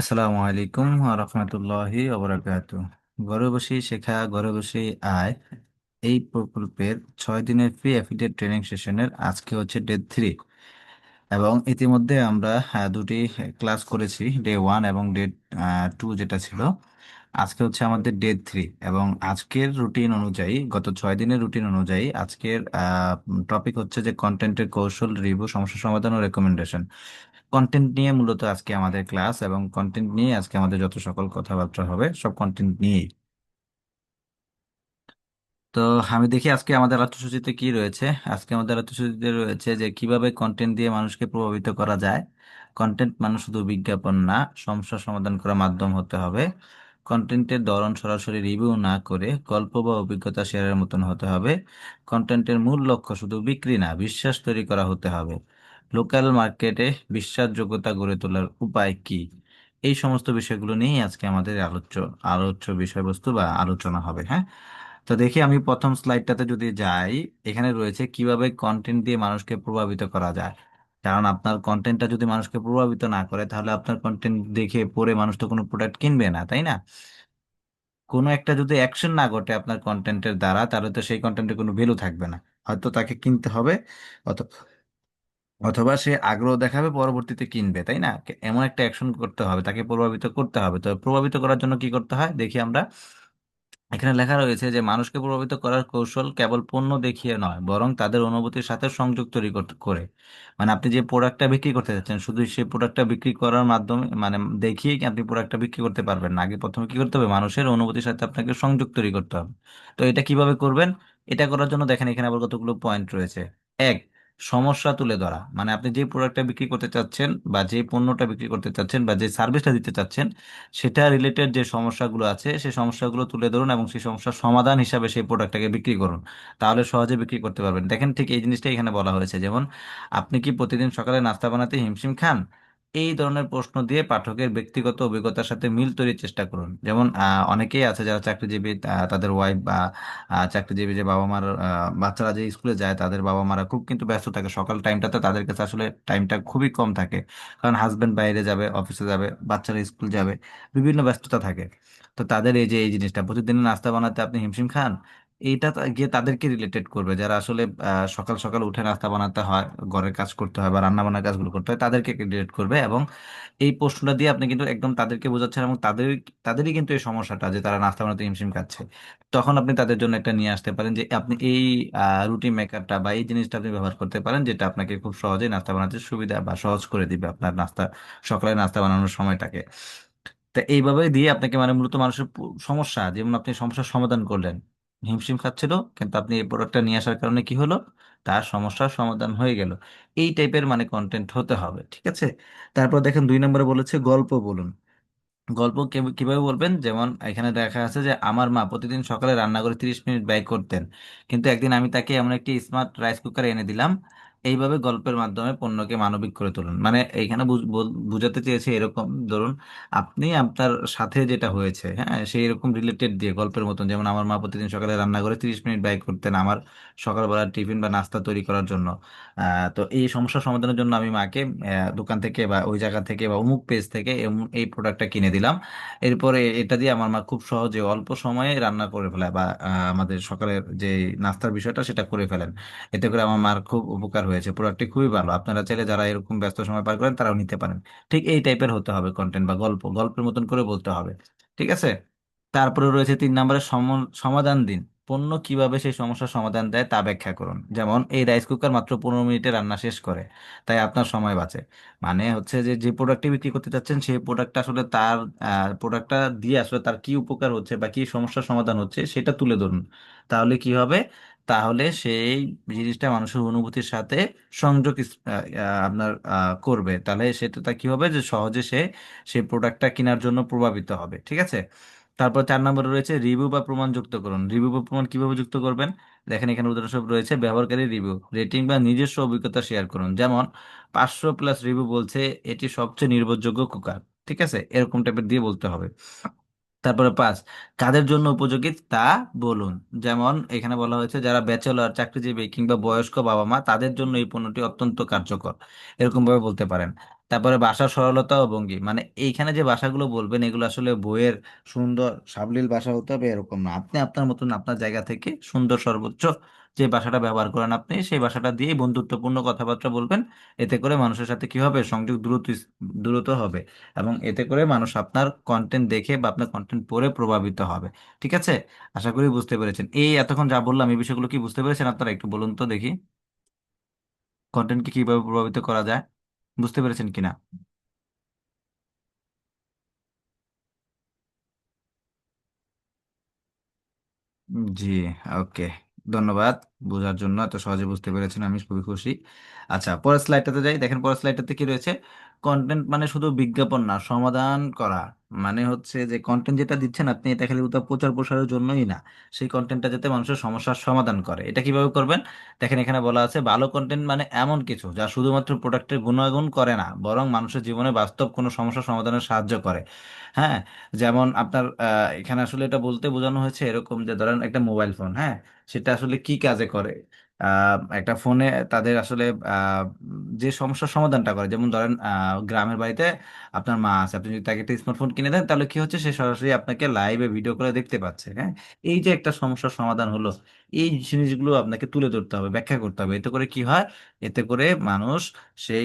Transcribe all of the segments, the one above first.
আসসালামু আলাইকুম রহমতুল্লাহি ওবরাকাতু ঘরে বসেই শেখা, ঘরে বসেই আয় এই প্রকল্পের ছয় দিনের ফ্রি অ্যাফিলিয়েট ট্রেনিং সেশনের আজকে হচ্ছে ডে থ্রি এবং ইতিমধ্যে আমরা দুটি ক্লাস করেছি ডে ওয়ান এবং ডে টু যেটা ছিল। আজকে হচ্ছে আমাদের ডে থ্রি এবং আজকের রুটিন অনুযায়ী, গত ছয় দিনের রুটিন অনুযায়ী আজকের টপিক হচ্ছে যে কন্টেন্টের কৌশল রিভিউ সমস্যা সমাধান ও রেকমেন্ডেশন কন্টেন্ট নিয়ে মূলত আজকে আমাদের ক্লাস এবং কন্টেন্ট নিয়ে আজকে আমাদের যত সকল কথাবার্তা হবে, সব কন্টেন্ট নিয়েই। তো আমি দেখি আজকে আমাদের আলোচ্যসূচিতে কি রয়েছে? আজকে আমাদের আলোচ্যসূচিতে রয়েছে যে কীভাবে কন্টেন্ট দিয়ে মানুষকে প্রভাবিত করা যায়। কন্টেন্ট মানে শুধু বিজ্ঞাপন না, সমস্যা সমাধান করার মাধ্যম হতে হবে। কন্টেন্টের ধরন সরাসরি রিভিউ না করে গল্প বা অভিজ্ঞতা শেয়ারের মতন হতে হবে। কন্টেন্টের মূল লক্ষ্য শুধু বিক্রি না, বিশ্বাস তৈরি করা হতে হবে। লোকাল মার্কেটে বিশ্বাসযোগ্যতা গড়ে তোলার উপায় কি? এই সমস্ত বিষয়গুলো নিয়েই আজকে আমাদের আলোচ্য আলোচ্য বিষয়বস্তু বা আলোচনা হবে হ্যাঁ? তো দেখি আমি প্রথম স্লাইডটাতে যদি যাই, এখানে রয়েছে কীভাবে কন্টেন্ট দিয়ে মানুষকে প্রভাবিত করা যায়। কারণ আপনার কন্টেন্টটা যদি মানুষকে প্রভাবিত না করে, তাহলে আপনার কন্টেন্ট দেখে পড়ে মানুষ তো কোনো প্রোডাক্ট কিনবে না, তাই না? কোনো একটা যদি অ্যাকশন না ঘটে আপনার কন্টেন্টের দ্বারা, তাহলে তো সেই কন্টেন্টের কোনো ভ্যালু থাকবে না। হয়তো তাকে কিনতে হবে, অথ- অথবা সে আগ্রহ দেখাবে পরবর্তীতে কিনবে, তাই না? এমন একটা অ্যাকশন করতে হবে, তাকে প্রভাবিত করতে হবে। তো প্রভাবিত করার জন্য কি করতে হয়? দেখি আমরা। এখানে লেখা রয়েছে যে, মানুষকে প্রভাবিত করার কৌশল কেবল পণ্য দেখিয়ে নয়, বরং তাদের অনুভূতির সাথে সংযোগ তৈরি করে। মানে আপনি যে প্রোডাক্টটা বিক্রি করতে যাচ্ছেন, শুধু সেই প্রোডাক্টটা বিক্রি করার মাধ্যমে মানে দেখিয়ে আপনি প্রোডাক্টটা বিক্রি করতে পারবেন না? আগে প্রথমে কি করতে হবে? মানুষের অনুভূতির সাথে আপনাকে সংযোগ তৈরি করতে হবে। তো এটা কীভাবে করবেন? এটা করার জন্য দেখেন এখানে আবার কতগুলো পয়েন্ট রয়েছে। এক সমস্যা তুলে ধরা। মানে আপনি যে প্রোডাক্টটা বিক্রি করতে চাচ্ছেন বা যে পণ্যটা বিক্রি করতে চাচ্ছেন বা যে সার্ভিসটা দিতে চাচ্ছেন, সেটা রিলেটেড যে সমস্যাগুলো আছে সেই সমস্যাগুলো তুলে ধরুন এবং সেই সমস্যার সমাধান হিসাবে সেই প্রোডাক্টটাকে বিক্রি করুন। তাহলে সহজে বিক্রি করতে পারবেন। দেখেন ঠিক এই জিনিসটা এখানে বলা হয়েছে। যেমন, আপনি কি প্রতিদিন সকালে নাস্তা বানাতে হিমশিম খান? এই ধরনের প্রশ্ন দিয়ে পাঠকের ব্যক্তিগত অভিজ্ঞতার সাথে মিল তৈরির চেষ্টা করুন। যেমন অনেকেই আছে যারা চাকরিজীবী তাদের ওয়াইফ বা চাকরিজীবী যে বাবা মার বাচ্চারা যে স্কুলে যায়, তাদের বাবা মারা খুব কিন্তু ব্যস্ত থাকে। সকাল টাইমটাতে তাদের কাছে আসলে টাইমটা খুবই কম থাকে। কারণ হাজবেন্ড বাইরে যাবে অফিসে যাবে, বাচ্চারা স্কুল যাবে, বিভিন্ন ব্যস্ততা থাকে। তো তাদের এই যে, এই জিনিসটা প্রতিদিন নাস্তা বানাতে আপনি হিমশিম খান? এইটা তা- গিয়ে তাদেরকে রিলেটেড করবে। যারা আসলে আহ, সকাল সকাল উঠে নাস্তা বানাতে হয় ঘরের কাজ করতে হয় বা রান্না বান্নার কাজগুলো করতে হয় তাদেরকে রিলেট করবে এবং এই প্রশ্নটা দিয়ে আপনি কিন্তু একদম তাদেরকে বোঝাচ্ছেন এবং তাদের তাদেরই কিন্তু এই সমস্যাটা যে তারা নাস্তা বানাতে হিমশিম খাচ্ছে। তখন আপনি তাদের জন্য একটা নিয়ে আসতে পারেন যে আপনি এই রুটি মেকারটা বা এই জিনিসটা আপনি ব্যবহার করতে পারেন যেটা আপনাকে খুব সহজেই নাস্তা বানাতে সুবিধা বা সহজ করে দিবে আপনার নাস্তা সকালে নাস্তা বানানোর সময়টাকে। তা এইভাবে দিয়ে আপনাকে মানে মূলত মানুষের সমস্যা যেমন আপনি সমস্যার সমাধান করলেন হিমশিম খাচ্ছিল, কিন্তু আপনি এই প্রোডাক্টটা নিয়ে আসার কারণে কি হলো? তার সমস্যার সমাধান হয়ে গেল। এই টাইপের মানে কন্টেন্ট হতে হবে, ঠিক আছে? তারপর দেখেন দুই নম্বরে বলেছে গল্প বলুন। গল্প কিভ- কীভাবে বলবেন? যেমন এখানে দেখা আছে যে, আমার মা প্রতিদিন সকালে রান্না করে তিরিশ মিনিট ব্যয় করতেন, কিন্তু একদিন আমি তাকে এমন একটি স্মার্ট রাইস কুকার এনে দিলাম এইভাবে গল্পের মাধ্যমে পণ্যকে মানবিক করে তুলুন। মানে এখানে বুঝ- বুঝাতে চেয়েছে এরকম, ধরুন আপনি আপনার সাথে যেটা হয়েছে হ্যাঁ সেই রকম রিলেটেড দিয়ে গল্পের মতন। যেমন আমার মা প্রতিদিন সকালে রান্না করে তিরিশ মিনিট ব্যয় করতেন আমার সকালবেলা টিফিন বা নাস্তা তৈরি করার জন্য। তো এই সমস্যা সমাধানের জন্য আমি মাকে দোকান থেকে বা ওই জায়গা থেকে বা অমুক পেজ থেকে এই প্রোডাক্টটা কিনে দিলাম। এরপরে এটা দিয়ে আমার মা খুব সহজে অল্প সময়ে রান্না করে ফেলে বা আমাদের সকালের যে নাস্তার বিষয়টা সেটা করে ফেলেন। এতে করে আমার মার খুব উপকার হয়েছে। প্রোডাক্টটি খুবই ভালো। আপনারা চাইলে যারা এরকম ব্যস্ত সময় পার করেন তারাও নিতে পারেন। ঠিক এই টাইপের হতে হবে কন্টেন্ট বা গল্প। গল্পের মতন করে বলতে হবে। ঠিক আছে? তারপরে রয়েছে তিন নম্বরে সম- সমাধান দিন। পণ্য কীভাবে সেই সমস্যার সমাধান দেয় তা ব্যাখ্যা করুন। যেমন, এই রাইস কুকার মাত্র পনেরো মিনিটে রান্না শেষ করে, তাই আপনার সময় বাঁচে। মানে হচ্ছে যে যে প্রোডাক্টটি বিক্রি করতে চাচ্ছেন, সেই প্রোডাক্টটা আসলে তার প্রোডাক্টটা দিয়ে আসলে তার কি উপকার হচ্ছে বা কি সমস্যার সমাধান হচ্ছে সেটা তুলে ধরুন। তাহলে কি হবে? তাহলে সেই জিনিসটা মানুষের অনুভূতির সাথে সংযোগ আপনার করবে। তাহলে সেটা তা কি হবে? যে সহজে সে সেই প্রোডাক্টটা কেনার জন্য প্রভাবিত হবে, ঠিক আছে? তারপর চার নম্বরে রয়েছে রিভিউ বা প্রমাণ যুক্ত করুন। রিভিউ বা প্রমাণ কীভাবে যুক্ত করবেন? দেখেন, এখানে উদাহরণস্বরূপ রয়েছে ব্যবহারকারী রিভিউ। রেটিং বা নিজস্ব অভিজ্ঞতা শেয়ার করুন। যেমন, পাঁচশো প্লাস রিভিউ বলছে, এটি সবচেয়ে নির্ভরযোগ্য কুকার। ঠিক আছে? এরকম টাইপের দিয়ে বলতে হবে। তারপরে পাঁচ, কাদের জন্য উপযোগী? তা বলুন। যেমন, এখানে বলা হয়েছে, যারা ব্যাচেলর, চাকরিজীবী কিংবা বয়স্ক বাবা মা তাদের জন্য এই পণ্যটি অত্যন্ত কার্যকর। এরকম ভাবে বলতে পারেন। তারপরে ভাষার সরলতা ও ভঙ্গি। মানে এইখানে যে ভাষাগুলো বলবেন, এগুলো আসলে বইয়ের সুন্দর সাবলীল ভাষা হতে হবে, এরকম না। আপনি আপনার মতন আপনার জায়গা থেকে সুন্দর সর্বোচ্চ যে ভাষাটা ব্যবহার করেন আপনি, সেই ভাষাটা দিয়েই বন্ধুত্বপূর্ণ কথাবার্তা বলবেন। এতে করে মানুষের সাথে কি হবে? সংযোগ দ্রুত দ্রুত হবে এবং এতে করে মানুষ আপনার কন্টেন্ট দেখে বা আপনার কন্টেন্ট পড়ে প্রভাবিত হবে। ঠিক আছে? আশা করি বুঝতে পেরেছেন। এই এতক্ষণ যা বললাম, এই বিষয়গুলো কি বুঝতে পেরেছেন আপনারা? একটু বলুন তো দেখি। কন্টেন্টকে কীভাবে প্রভাবিত করা যায়? বুঝতে পেরেছেন কিনা? জি, ওকে। ধন্যবাদ বোঝার জন্য, এত সহজে বুঝতে পেরেছেন, আমি খুবই খুশি। আচ্ছা পরের স্লাইডটাতে যাই। দেখেন, পরের স্লাইডটাতে কি রয়েছে? কন্টেন্ট মানে শুধু বিজ্ঞাপন না, সমাধান করা। মানে হচ্ছে যে কন্টেন্ট যেটা দিচ্ছেন আপনি, এটা খালি উত্তর প্রচার প্রসারের জন্যই না। সেই কন্টেন্টটা যাতে মানুষের সমস্যার সমাধান করে। এটা কীভাবে করবেন? দেখেন এখানে বলা আছে, ভালো কন্টেন্ট মানে এমন কিছু যা শুধুমাত্র প্রোডাক্টের গুণাগুণ করে না, বরং মানুষের জীবনে বাস্তব কোনো সমস্যা সমাধানে সাহায্য করে। হ্যাঁ? যেমন আপনার এখানে আসলে এটা বলতে বোঝানো হয়েছে এরকম যে ধরেন একটা মোবাইল ফোন হ্যাঁ? সেটা আসলে কি কাজে করে? একটা ফোনে তাদের আসলে যে সমস্যার সমাধানটা করে, যেমন ধরেন গ্রামের বাড়িতে আপনার মা আছে, আপনি যদি তাকে একটা স্মার্টফোন কিনে দেন, তাহলে কি হচ্ছে? সে সরাসরি আপনাকে লাইভে ভিডিও করে দেখতে পাচ্ছে হ্যাঁ? এই যে একটা সমস্যার সমাধান হলো, এই জিনিসগুলো আপনাকে তুলে ধরতে হবে, ব্যাখ্যা করতে হবে। এতে করে কি হয়? এতে করে মানুষ সেই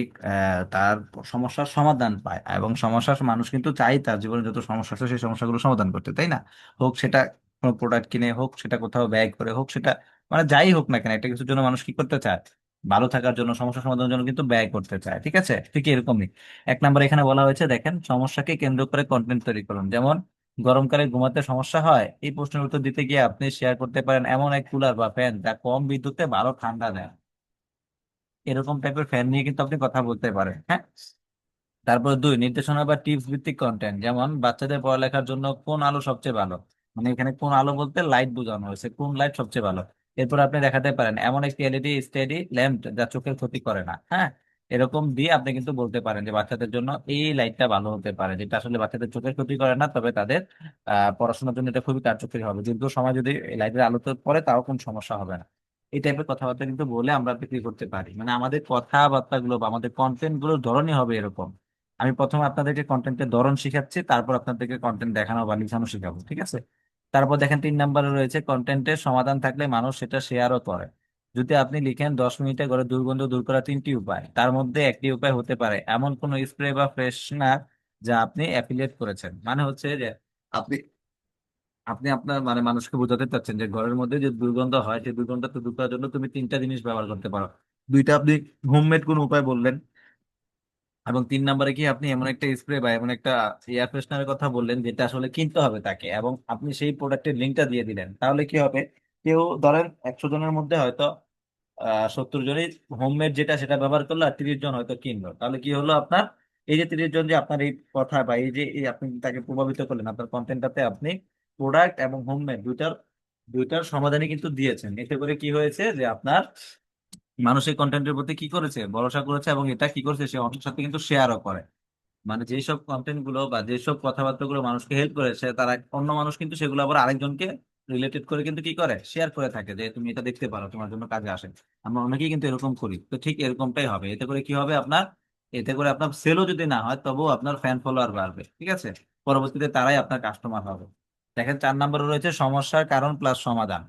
তার সমস্যার সমাধান পায় এবং সমস্যার, মানুষ কিন্তু চাই তার জীবনে যত সমস্যা আছে, সেই সমস্যাগুলো সমাধান করতে, তাই না? হোক সেটা কোনো প্রোডাক্ট কিনে হোক, সেটা কোথাও ব্যয় করে হোক, সেটা মানে যাই হোক না কেন, একটা কিছুর জন্য মানুষ কি করতে চায়? ভালো থাকার জন্য, সমস্যা সমাধানের জন্য কিন্তু ব্যয় করতে চায়, ঠিক আছে? ঠিক এরকমই এক নম্বর এখানে বলা হয়েছে, দেখেন, সমস্যাকে কেন্দ্র করে কন্টেন্ট তৈরি করুন। যেমন, গরমকালে ঘুমাতে সমস্যা হয়, এই প্রশ্নের উত্তর দিতে গিয়ে আপনি শেয়ার করতে পারেন এমন এক কুলার বা ফ্যান যা কম বিদ্যুতে ভালো ঠান্ডা দেয়। এরকম টাইপের ফ্যান নিয়ে কিন্তু আপনি কথা বলতে পারেন হ্যাঁ? তারপর দুই, নির্দেশনা বা টিপস ভিত্তিক কন্টেন্ট যেমন, বাচ্চাদের পড়ালেখার জন্য কোন আলো সবচেয়ে ভালো? মানে এখানে কোন আলো বলতে লাইট বোঝানো হয়েছে, কোন লাইট সবচেয়ে ভালো? এরপর আপনি দেখাতে পারেন, এমন একটি এলইডি স্টাডি ল্যাম্প যা চোখের ক্ষতি করে না হ্যাঁ? এরকম দিয়ে আপনি কিন্তু বলতে পারেন যে বাচ্চাদের জন্য এই লাইটটা ভালো হতে পারে, যেটা আসলে বাচ্চাদের চোখের ক্ষতি করে না, তবে তাদের পড়াশোনার জন্য এটা খুবই কার্যকরী হবে। দীর্ঘ সময় যদি লাইটের আলোতে পড়ে, তাও কোনো সমস্যা হবে না। এই টাইপের কথাবার্তা কিন্তু বলে আমরা বিক্রি করতে পারি। মানে আমাদের কথাবার্তা গুলো বা আমাদের কন্টেন্টগুলোর ধরনই হবে এরকম। আমি প্রথমে আপনাদেরকে কন্টেন্টের ধরন শিখাচ্ছি, তারপর আপনাদেরকে কন্টেন্ট দেখানো বা লিখানো শেখাবো, ঠিক আছে? তারপর দেখেন তিন নম্বরে রয়েছে কন্টেন্টের সমাধান থাকলে মানুষ সেটা শেয়ারও করে। যদি আপনি লিখেন, দশ মিনিটে করে দুর্গন্ধ দূর করার তিনটি উপায়, তার মধ্যে একটি উপায় হতে পারে। এমন কোন স্প্রে বা ফ্রেশনার যা আপনি অ্যাফিলিয়েট করেছেন। মানে হচ্ছে যে আপনি আপনি আপনার মানে মানুষকে বোঝাতে চাচ্ছেন যে ঘরের মধ্যে যে দুর্গন্ধ হয়, সেই দুর্গন্ধটা দূর করার জন্য তুমি তিনটা জিনিস ব্যবহার করতে পারো। দুইটা আপনি হোমমেড কোন উপায় বললেন এবং তিন নম্বরে কি আপনি এমন একটা স্প্রে বা এমন একটা এয়ার ফ্রেশনারের কথা বললেন, যেটা আসলে কিনতে হবে তাকে এবং আপনি সেই প্রোডাক্টের লিঙ্কটা দিয়ে দিলেন। তাহলে কি হবে? কেউ ধরেন একশো জনের মধ্যে হয়তো আহ সত্তর জনই হোমমেড যেটা সেটা ব্যবহার করল আর তিরিশ জন হয়তো কিনলো। তাহলে কি হলো আপনার? এই যে তিরিশ জন যে আপনার এই কথা বা এই যে এই আপনি তাকে প্রভাবিত করলেন, আপনার কন্টেন্টটাতে আপনি প্রোডাক্ট এবং হোমমেড দুইটার দুইটার সমাধানই কিন্তু দিয়েছেন। এতে করে কি হয়েছে যে আপনার মানুষ এই কন্টেন্টের প্রতি কি করেছে? ভরসা করেছে এবং এটা কি করেছে? সে অন্যের সাথে কিন্তু শেয়ারও করে। মানে যেসব কন্টেন্টগুলো বা যেসব কথাবার্তা গুলো মানুষকে হেল্প করেছে, তারা অন্য মানুষ কিন্তু সেগুলো আবার আরেকজনকে রিলেটেড করে কিন্তু কি করে? শেয়ার করে থাকে যে, তুমি এটা দেখতে পারো, তোমার জন্য কাজে আসে। আমরা অনেকেই কিন্তু এরকম করি। তো ঠিক এরকমটাই হবে। এতে করে কি হবে আপনার? এতে করে আপনার সেলও যদি না হয়, তবুও আপনার ফ্যান ফলোয়ার বাড়বে। ঠিক আছে? পরবর্তীতে তারাই আপনার কাস্টমার হবে। দেখেন, চার নম্বরে রয়েছে সমস্যার কারণ প্লাস সমাধান।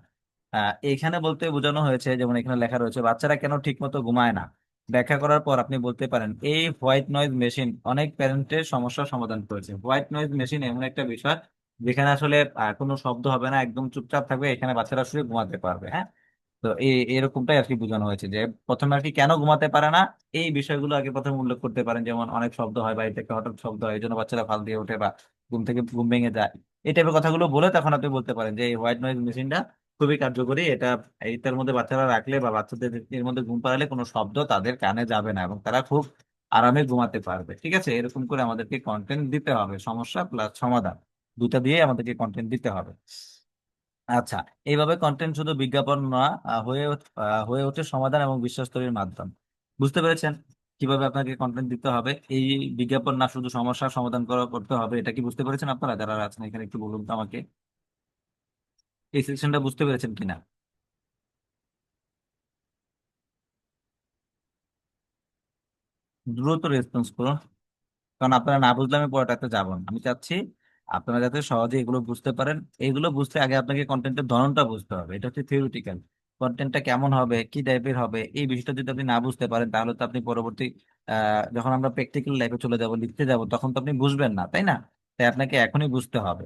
এখানে বলতে বোঝানো হয়েছে, যেমন এখানে লেখা রয়েছে, বাচ্চারা কেন ঠিক মতো ঘুমায় না? ব্যাখ্যা করার পর আপনি বলতে পারেন, এই হোয়াইট নয়েজ মেশিন অনেক প্যারেন্টের সমস্যার সমাধান করেছে। হোয়াইট নয়েজ মেশিন এমন একটা বিষয় যেখানে আসলে কোনো শব্দ হবে না, একদম চুপচাপ থাকবে, এখানে বাচ্চারা শুয়ে ঘুমাতে পারবে হ্যাঁ? তো এই এরকমটাই আর কি বোঝানো হয়েছে যে প্রথমে আর কি কেন ঘুমাতে পারে না? এই বিষয়গুলো আগে প্রথমে উল্লেখ করতে পারেন, যেমন অনেক শব্দ হয় বাড়ি থেকে হঠাৎ শব্দ হয়, এই জন্য বাচ্চারা ফাল দিয়ে ওঠে বা ঘুম থেকে ঘুম ভেঙে যায়। এই টাইপের কথাগুলো বলে তখন আপনি বলতে পারেন যে এই হোয়াইট নয়েজ মেশিনটা খুবই কার্যকরী। এটা এইটার মধ্যে বাচ্চারা রাখলে বা বাচ্চাদের এর মধ্যে ঘুম পাড়ালে কোনো শব্দ তাদের কানে যাবে না এবং তারা খুব আরামে ঘুমাতে পারবে। ঠিক আছে? এরকম করে আমাদেরকে কন্টেন্ট দিতে হবে। সমস্যা প্লাস সমাধান। দুটা দিয়ে আমাদেরকে কন্টেন্ট দিতে হবে। আচ্ছা এইভাবে কন্টেন্ট শুধু বিজ্ঞাপন না হয়ে হয়ে ওঠে সমাধান এবং বিশ্বাস তৈরির মাধ্যম। বুঝতে পেরেছেন? কীভাবে আপনাকে কন্টেন্ট দিতে হবে? এই বিজ্ঞাপন না শুধু সমস্যার সমাধান করা করতে হবে, এটা কি বুঝতে পেরেছেন আপনারা? যারা আছেন এখানে একটু বলুন তো আমাকে। এই সেকশনটা বুঝতে পেরেছেন কিনা? দ্রুত রেসপন্স করুন। কারণ আপনারা না বুঝলে আমি পড়াটাতে যাব না। আমি চাচ্ছি আপনারা যাতে সহজে এগুলো বুঝতে পারেন। এগুলো বুঝতে আগে আপনাকে কন্টেন্টের ধরনটা বুঝতে হবে। এটা হচ্ছে থিওরিটিক্যাল কন্টেন্টটা কেমন হবে, কি টাইপের হবে, এই বিষয়টা যদি আপনি না বুঝতে পারেন, তাহলে তো আপনি পরবর্তী যখন আমরা প্র্যাকটিক্যাল লাইফে চলে যাব, লিখতে যাব, তখন তো আপনি বুঝবেন না, তাই না? তাই আপনাকে এখনই বুঝতে হবে।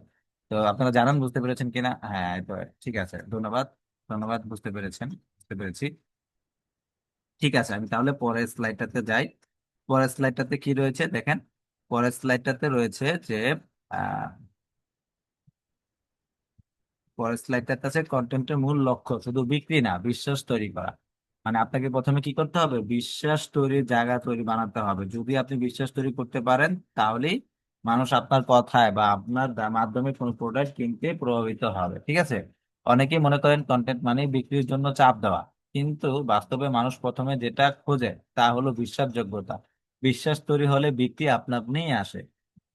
তো আপনারা জানান বুঝতে পেরেছেন কিনা? হ্যাঁ তো ঠিক আছে, ধন্যবাদ ধন্যবাদ, বুঝতে পেরেছেন, বুঝতে পেরেছি। ঠিক আছে, আমি তাহলে পরের স্লাইডটাতে যাই। পরের স্লাইডটাতে কি রয়েছে দেখেন? পরের স্লাইডটাতে রয়েছে যে পরের স্লাইডটাতে আছে কন্টেন্টের মূল লক্ষ্য, শুধু বিক্রি না, বিশ্বাস তৈরি করা। মানে আপনাকে প্রথমে কি করতে হবে? বিশ্বাস তৈরির জায়গা তৈরি বানাতে হবে। যদি আপনি বিশ্বাস তৈরি করতে পারেন, তাহলেই মানুষ আপনার কথায় বা আপনার মাধ্যমে কোনো প্রোডাক্ট কিনতে প্রভাবিত হবে, ঠিক আছে? অনেকেই মনে করেন কন্টেন্ট মানে বিক্রির জন্য চাপ দেওয়া। কিন্তু বাস্তবে মানুষ প্রথমে যেটা খোঁজে তা হলো বিশ্বাসযোগ্যতা। বিশ্বাস তৈরি হলে বিক্রি আপনা আপনিই আসে,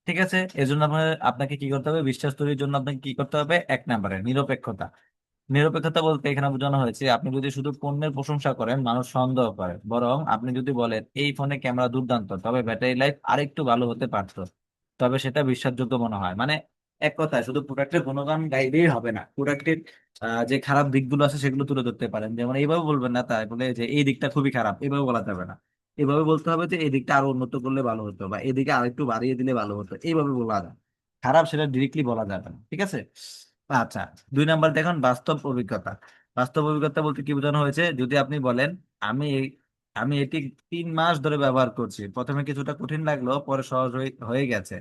ঠিক আছে? এজন্য আপনার, আপনাকে কি করতে হবে? বিশ্বাস তৈরির জন্য আপনাকে কি করতে হবে? এক নম্বরে নিরপেক্ষতা। নিরপেক্ষতা বলতে এখানে বোঝানো হয়েছে, আপনি যদি শুধু পণ্যের প্রশংসা করেন, মানুষ সন্দেহ করে। বরং আপনি যদি বলেন, এই ফোনে ক্যামেরা দুর্দান্ত, তবে ব্যাটারি লাইফ আরেকটু ভালো হতে পারতো। তবে সেটা বিশ্বাসযোগ্য মনে হয়। মানে এক কথায়, শুধু প্রোডাক্টের গুণগান গাইলেই হবে না। প্রোডাক্টের যে খারাপ দিকগুলো আছে সেগুলো তুলে ধরতে পারেন। যেমন এইভাবে বলবেন না তাই, বলে যে এই দিকটা খুবই খারাপ, এভাবে বলা যাবে না। এভাবে বলতে হবে যে এই দিকটা আরও উন্নত করলে ভালো হতো বা এদিকে আর একটু বাড়িয়ে দিলে ভালো হতো, এইভাবে বলা যায়। খারাপ সেটা ডিরেক্টলি বলা যাবে না, ঠিক আছে? আচ্ছা দুই নাম্বার দেখুন, বাস্তব অভিজ্ঞতা। বাস্তব অভিজ্ঞতা বলতে কি বোঝানো হয়েছে? যদি আপনি বলেন, আমি আমি এটি তিন মাস ধরে ব্যবহার করছি। প্রথমে কিছুটা কঠিন লাগল, পরে সহজ হয়ে গেছে।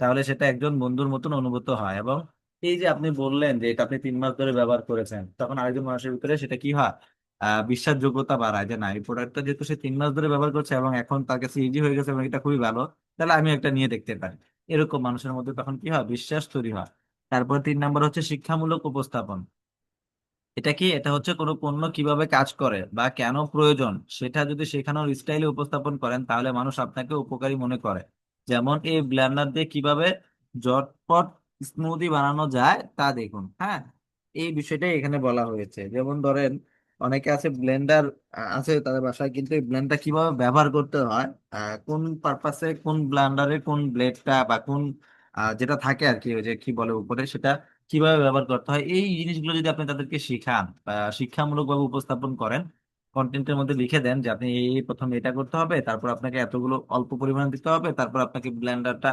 তাহলে সেটা একজন বন্ধুর মতন অনুভূত হয় এবং এই যে আপনি বললেন যে এটা আপনি তিন মাস ধরে ব্যবহার করেছেন, তখন আরেকজন মানুষের ভিতরে সেটা কি হয়? আহ বিশ্বাসযোগ্যতা বাড়ায় যে না, এই প্রোডাক্টটা যেহেতু সে তিন মাস ধরে ব্যবহার করছে এবং এখন তার কাছে ইজি হয়ে গেছে এবং এটা খুবই ভালো, তাহলে আমি একটা নিয়ে দেখতে পারি। এরকম মানুষের মধ্যে তখন কি হয়? বিশ্বাস তৈরি হয়। তারপর তিন নাম্বার হচ্ছে শিক্ষামূলক উপস্থাপন। এটা কি? এটা হচ্ছে কোনো পণ্য কীভাবে কাজ করে বা কেন প্রয়োজন? সেটা যদি শেখানোর স্টাইলে উপস্থাপন করেন, তাহলে মানুষ আপনাকে উপকারী মনে করে। যেমন এই ব্লেন্ডার দিয়ে কীভাবে ঝটপট স্মুদি বানানো যায়, তা দেখুন হ্যাঁ? এই বিষয়টাই এখানে বলা হয়েছে। যেমন ধরেন, অনেকে আছে ব্লেন্ডার আছে তাদের বাসায়, কিন্তু এই ব্লেন্ডার কীভাবে ব্যবহার করতে হয় কোন পারপাসে কোন ব্লেন্ডারে কোন ব্লেডটা বা কোন যেটা থাকে আর কি, ওই যে কি বলে উপরে সেটা কীভাবে ব্যবহার করতে হয়, এই জিনিসগুলো যদি আপনি তাদেরকে শেখান বা শিক্ষামূলক ভাবে উপস্থাপন করেন কন্টেন্টের মধ্যে লিখে দেন যে আপনি এই প্রথমে এটা করতে হবে, তারপর আপনাকে এতগুলো অল্প পরিমাণ দিতে হবে, তারপর আপনাকে ব্লেন্ডারটা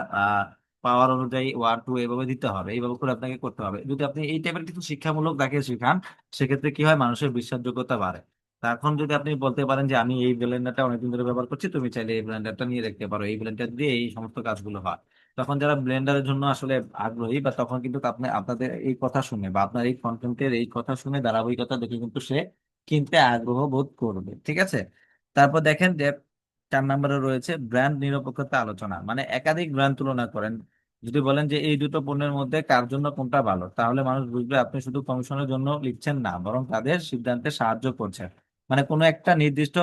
পাওয়ার অনুযায়ী ওয়ান, টু এভাবে দিতে হবে, এইভাবে করে আপনাকে করতে হবে। যদি আপনি এই টাইপের কিছু শিক্ষামূলক তাকে শেখান, সেক্ষেত্রে কি হয়, মানুষের বিশ্বাসযোগ্যতা বাড়ে। এখন যদি আপনি বলতে পারেন যে, আমি এই ব্লেন্ডারটা অনেকদিন ধরে ব্যবহার করছি, তুমি চাইলে এই ব্লেন্ডারটা নিয়ে দেখতে পারো, এই ব্লেন্ডার দিয়ে এই সমস্ত কাজগুলো হয়। তখন যারা ব্লেন্ডারের জন্য আসলে আগ্রহী বা তখন কিন্তু আপনি, আপনাদের এই কথা শুনে বা আপনার এই কন্টেন্টের এই কথা শুনে ধারাবাহিকতা দেখে কিন্তু সে কিনতে আগ্রহ বোধ করবে, ঠিক আছে? তারপর দেখেন যে চার নম্বরে রয়েছে ব্র্যান্ড নিরপেক্ষতা আলোচনা মানে একাধিক ব্র্যান্ড তুলনা করেন। যদি বলেন যে এই দুটো পণ্যের মধ্যে কার জন্য কোনটা ভালো, তাহলে মানুষ বুঝবে আপনি শুধু কমিশনের জন্য লিখছেন না, বরং তাদের সিদ্ধান্তে সাহায্য করছেন মানে কোনো একটা নির্দিষ্ট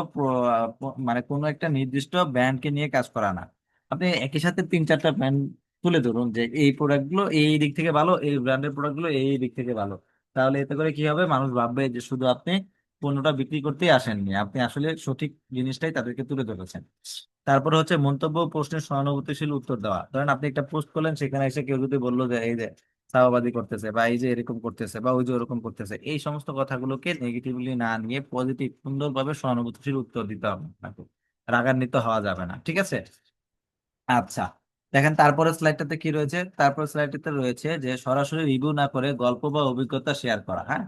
মানে কোনো একটা নির্দিষ্ট ব্র্যান্ডকে নিয়ে কাজ করা না। আপনি একই সাথে তিন চারটা ব্র্যান্ড তুলে ধরুন যে এই প্রোডাক্টগুলো এই দিক থেকে ভালো, এই ব্র্যান্ডের প্রোডাক্টগুলো এই দিক থেকে ভালো। তাহলে এতে করে কি হবে? মানুষ ভাববে যে শুধু আপনি পণ্যটা বিক্রি করতেই আসেননি, আপনি আসলে সঠিক জিনিসটাই তাদেরকে তুলে ধরেছেন। তারপর হচ্ছে মন্তব্য প্রশ্নের সহানুভূতিশীল উত্তর দেওয়া। ধরেন আপনি একটা পোস্ট করলেন, সেখানে এসে কেউ যদি বলল যে, এই যে চাওয়াবাদি করতেছে বা এই যে এরকম করতেছে বা ওই যে ওরকম করতেছে, এই সমস্ত কথাগুলোকে নেগেটিভলি না নিয়ে পজিটিভ সুন্দরভাবে সহানুভূতিশীল উত্তর দিতে হবে আপনাকে। রাগান্বিত হওয়া যাবে না, ঠিক আছে? আচ্ছা দেখেন তারপরে স্লাইডটাতে কি রয়েছে? তারপরে স্লাইডটাতে রয়েছে যে সরাসরি রিভিউ না করে গল্প বা অভিজ্ঞতা শেয়ার করা হ্যাঁ?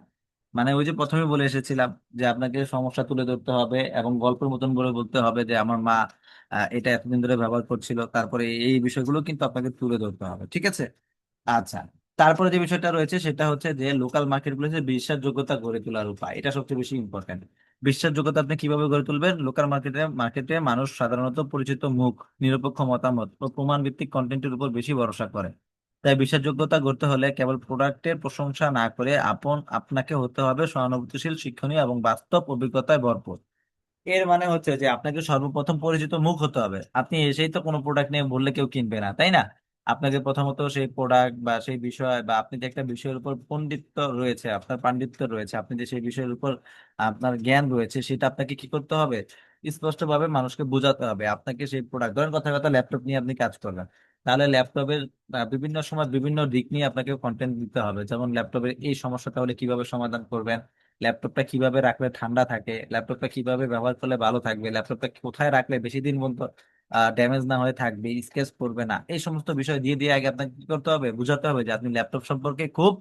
মানে ওই যে প্রথমে বলে এসেছিলাম যে আপনাকে সমস্যা তুলে ধরতে হবে এবং গল্পের মতন করে বলতে হবে যে আমার মা এটা এতদিন ধরে ব্যবহার করছিল, তারপরে এই বিষয়গুলো কিন্তু আপনাকে তুলে ধরতে হবে, ঠিক আছে? আচ্ছা তারপরে যে বিষয়টা রয়েছে সেটা হচ্ছে যে লোকাল মার্কেট প্লেসে বিশ্বাসযোগ্যতা গড়ে তোলার উপায়, এটা সবচেয়ে বেশি ইম্পর্টেন্ট বিশ্বাসযোগ্যতা আপনি কীভাবে গড়ে তুলবেন? লোকাল মার্কেটে মার্কেটে মানুষ সাধারণত পরিচিত মুখ, নিরপেক্ষ মতামত ও প্রমাণ ভিত্তিক কন্টেন্টের উপর বেশি ভরসা করে। তাই বিশ্বাসযোগ্যতা গড়তে হলে কেবল প্রোডাক্টের প্রশংসা না করে আপন, আপনাকে হতে হবে সহানুভূতিশীল, শিক্ষণীয় এবং বাস্তব অভিজ্ঞতায় ভরপুর। এর মানে হচ্ছে যে আপনাকে সর্বপ্রথম পরিচিত মুখ হতে হবে। আপনি এসেই তো কোনো প্রোডাক্ট নিয়ে বললে কেউ কিনবে না, তাই না? আপনাকে প্রথমত সেই প্রোডাক্ট বা সেই বিষয় বা আপনি যে একটা বিষয়ের উপর পণ্ডিত্য রয়েছে, আপনার পাণ্ডিত্য রয়েছে, আপনি যে সেই বিষয়ের উপর আপনার জ্ঞান রয়েছে, সেটা আপনাকে কি করতে হবে? স্পষ্টভাবে মানুষকে বোঝাতে হবে আপনাকে সেই প্রোডাক্ট ধরেন কথা কথা ল্যাপটপ নিয়ে আপনি কাজ করবেন তাহলে ল্যাপটপের বিভিন্ন সময় বিভিন্ন দিক নিয়ে আপনাকে কন্টেন্ট দিতে হবে। যেমন ল্যাপটপের এই সমস্যাটা হলে কীভাবে সমাধান করবেন? ল্যাপটপটা কীভাবে রাখলে ঠান্ডা থাকে? ল্যাপটপটা কীভাবে ব্যবহার করলে ভালো থাকবে? ল্যাপটপটা কোথায় রাখলে বেশি দিন পর্যন্ত ড্যামেজ না হয়ে থাকবে স্কেচ করবে না। এই সমস্ত বিষয় দিয়ে দিয়ে আগে আপনাকে কি করতে হবে? বুঝাতে হবে যে আপনি ল্যাপটপ সম্পর্কে খুব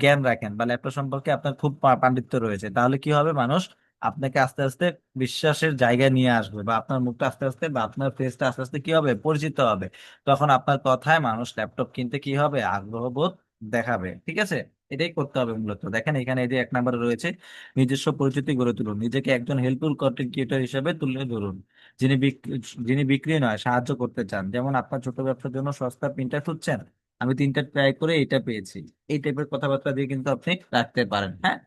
জ্ঞান রাখেন বা ল্যাপটপ সম্পর্কে আপনার খুব পাণ্ডিত্য রয়েছে। তাহলে কি হবে মানুষ? আপনাকে আস্তে আস্তে বিশ্বাসের জায়গায় নিয়ে আসবে বা আপনার মুখটা আস্তে আস্তে বা আপনার ফেসটা আস্তে আস্তে কি হবে? পরিচিত হবে। তখন আপনার কথায় মানুষ ল্যাপটপ কিনতে কি হবে? আগ্রহ বোধ দেখাবে। ঠিক আছে? এটাই করতে হবে মূলত। দেখেন এখানে এই যে এক নম্বরে রয়েছে, নিজস্ব পরিচিতি গড়ে তুলুন। নিজেকে একজন হেল্পফুল কন্টেন্ট ক্রিয়েটর হিসেবে তুলে ধরুন। যিনি বিক্রি যিনি বিক্রি নয়, সাহায্য করতে চান। যেমন আপনার ছোট ব্যবসার জন্য সস্তা প্রিন্টার খুঁজছেন, আমি তিনটা ট্রাই করে এটা পেয়েছি। এই টাইপের কথাবার্তা দিয়ে কিন্তু আপনি রাখতে পারেন হ্যাঁ?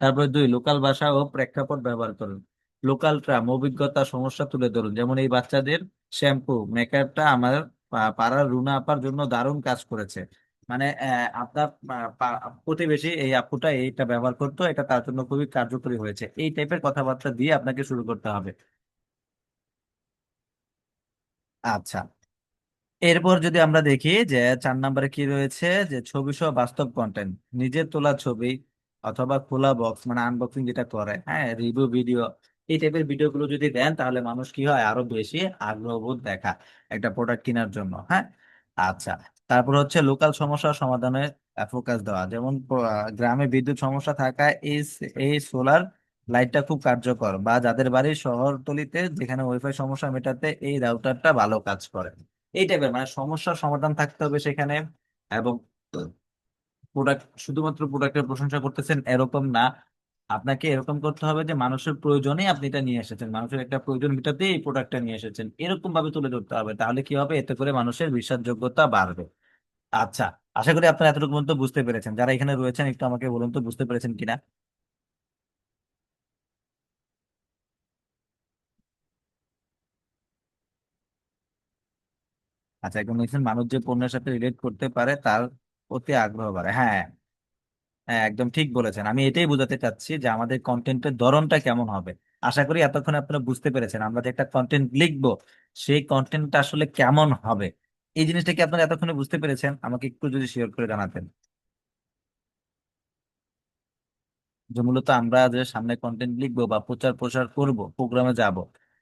তারপরে দুই লোকাল ভাষা ও প্রেক্ষাপট ব্যবহার করুন। লোকাল ট্রাম অভিজ্ঞতা, সমস্যা তুলে ধরুন। যেমন এই বাচ্চাদের শ্যাম্পু মেকআপটা আমার পাড়ার রুনা আপার জন্য দারুণ কাজ করেছে। মানে আপনার প্রতিবেশী এই আপুটা এইটা ব্যবহার করতো, এটা তার জন্য খুবই কার্যকরী হয়েছে। এই টাইপের কথাবার্তা দিয়ে আপনাকে শুরু করতে হবে। আচ্ছা। এরপর যদি আমরা দেখি যে চার নম্বরে কি রয়েছে? যে ছবি সহ বাস্তব কন্টেন্ট নিজের তোলা ছবি অথবা খোলা বক্স মানে আনবক্সিং যেটা করে হ্যাঁ রিভিউ ভিডিও এই টাইপের ভিডিও গুলো যদি দেন, তাহলে মানুষ কি হয়? আরও বেশি আগ্রহবোধ দেখা একটা প্রোডাক্ট কেনার জন্য হ্যাঁ? আচ্ছা তারপর হচ্ছে লোকাল সমস্যা সমাধানে ফোকাস দেওয়া। যেমন গ্রামে বিদ্যুৎ সমস্যা থাকায় এই এই সোলার লাইটটা খুব কার্যকর বা যাদের বাড়ি শহরতলিতে যেখানে ওয়াইফাই সমস্যা মেটাতে এই রাউটারটা ভালো কাজ করে। এই টাইপের মানে সমস্যার সমাধান থাকতে হবে সেখানে এবং প্রোডাক্ট শুধুমাত্র প্রোডাক্টের প্রশংসা করতেছেন এরকম না। আপনাকে এরকম করতে হবে যে মানুষের প্রয়োজনে আপনি এটা নিয়ে এসেছেন। মানুষের একটা প্রয়োজন মেটাতে এই প্রোডাক্টটা নিয়ে এসেছেন। এরকম ভাবে তুলে ধরতে হবে তাহলে কি হবে? এতে করে মানুষের বিশ্বাসযোগ্যতা বাড়বে। আচ্ছা আশা করি আপনারা এতটুকু পর্যন্ত বুঝতে পেরেছেন। যারা এখানে রয়েছেন একটু আমাকে বলুন তো, বুঝতে পেরেছেন কিনা? আচ্ছা একদম দেখছেন মানুষ যে পণ্যের সাথে রিলেট করতে পারে, তার প্রতি আগ্রহ বাড়ে। হ্যাঁ হ্যাঁ একদম ঠিক বলেছেন। আমি এটাই বোঝাতে চাচ্ছি যে আমাদের কন্টেন্টের ধরনটা কেমন হবে। আশা করি এতক্ষণ আপনারা বুঝতে পেরেছেন। আমরা যে একটা কন্টেন্ট লিখব, সেই কন্টেন্টটা আসলে কেমন হবে? এই জিনিসটা কি আপনারা এতক্ষণে বুঝতে পেরেছেন? আমাকে একটু যদি শেয়ার করে জানাতেন। যে মূলত আমরা যে সামনে কন্টেন্ট লিখব বা প্রচার প্রসার করব প্রোগ্রামে যাব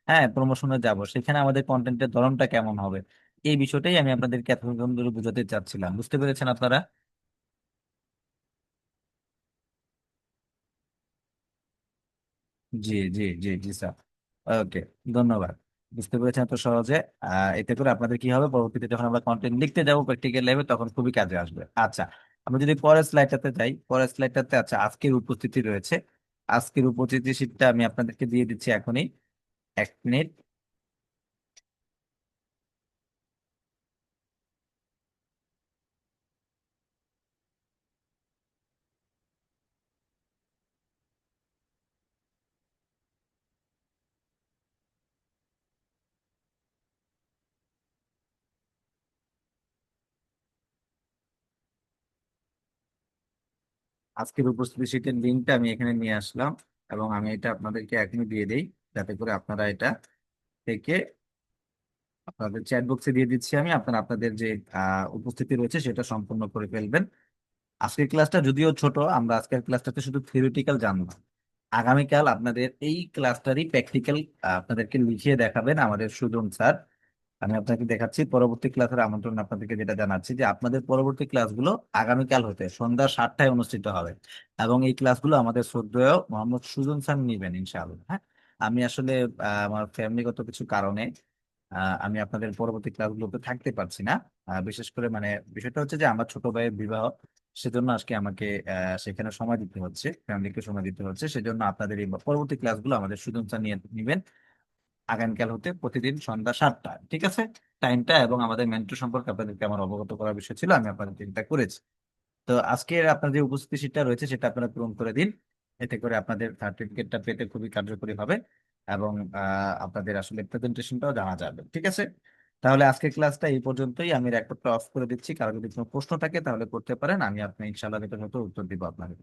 হ্যাঁ প্রমোশনে যাব, সেখানে আমাদের কন্টেন্টের ধরনটা কেমন হবে? এই বিষয়টাই আমি আপনাদেরকে এতক্ষণ ধরে বোঝাতে চাচ্ছিলাম। বুঝতে পেরেছেন আপনারা? জি জি জি জি, স্যার। ওকে, ধন্যবাদ। বুঝতে পেরেছেন এত সহজে? আহ, এতে করে আপনাদের কি হবে? পরবর্তীতে যখন আমরা কন্টেন্ট লিখতে যাব প্র্যাকটিক্যাল লেভেল তখন খুবই কাজে আসবে। আচ্ছা আমরা যদি পরের স্লাইডটাতে যাই, পরের স্লাইডটাতে আচ্ছা আজকের উপস্থিতি রয়েছে। আজকের উপস্থিতি শীটটা আমি আপনাদেরকে দিয়ে দিচ্ছি এখনই। এক মিনিট আজকের উপস্থিতি শীটের লিঙ্কটা আমি এখানে নিয়ে আসলাম এবং আমি এটা আপনাদেরকে এখনই দিয়ে দিই, যাতে করে আপনারা এটা থেকে আপনাদের চ্যাট বক্সে দিয়ে দিচ্ছি আমি। আপনারা আপনাদের যে উপস্থিতি রয়েছে সেটা সম্পূর্ণ করে ফেলবেন। আজকের ক্লাসটা যদিও ছোট, আমরা আজকের ক্লাসটাতে শুধু থিওরিটিক্যাল জানব। আগামীকাল আপনাদের এই ক্লাসটারই প্র্যাকটিক্যাল আপনাদেরকে লিখিয়ে দেখাবেন আমাদের সুজন স্যার। আমি আপনাকে দেখাচ্ছি, পরবর্তী ক্লাসের আমন্ত্রণ আপনাদেরকে যেটা জানাচ্ছি যে আপনাদের পরবর্তী ক্লাসগুলো আগামীকাল হতে সন্ধ্যা সাতটায় অনুষ্ঠিত হবে এবং এই ক্লাসগুলো আমাদের শ্রদ্ধেয় মোহাম্মদ সুজন স্যার নিবেন ইনশাআল্লাহ হ্যাঁ? আমি আসলে আমার ফ্যামিলিগত কিছু কারণে আমি আপনাদের পরবর্তী ক্লাসগুলোতে থাকতে পারছি না। বিশেষ করে মানে বিষয়টা হচ্ছে যে আমার ছোট ভাইয়ের বিবাহ, সেজন্য আজকে আমাকে সেখানে সময় দিতে হচ্ছে, ফ্যামিলিকে সময় দিতে হচ্ছে, সেজন্য আপনাদের এই পরবর্তী ক্লাসগুলো আমাদের সুজন স্যার নিয়ে নিবেন। আগামীকাল হতে প্রতিদিন সন্ধ্যা সাতটা, ঠিক আছে? টাইমটা এবং আমাদের মেন্টর সম্পর্কে আপনাদেরকে আমার অবগত করার বিষয় ছিল, আমি আপনাদের চিন্তা করেছি। তো আজকের আপনাদের যে উপস্থিতি sheet টা রয়েছে, সেটা আপনারা পূরণ করে দিন। এতে করে আপনাদের সার্টিফিকেটটা পেতে খুবই কার্যকরী হবে এবং আপনাদের আসলে প্রেজেন্টেশনটাও জানা যাবে, ঠিক আছে? তাহলে আজকের ক্লাসটা এই পর্যন্তই। আমি রেকর্ডটা অফ করে দিচ্ছি। কারও যদি কোনো প্রশ্ন থাকে, তাহলে করতে পারেন। আমি আপনি ইনশাআল্লাহ যথাযথ উত্তর দিব আপনাদের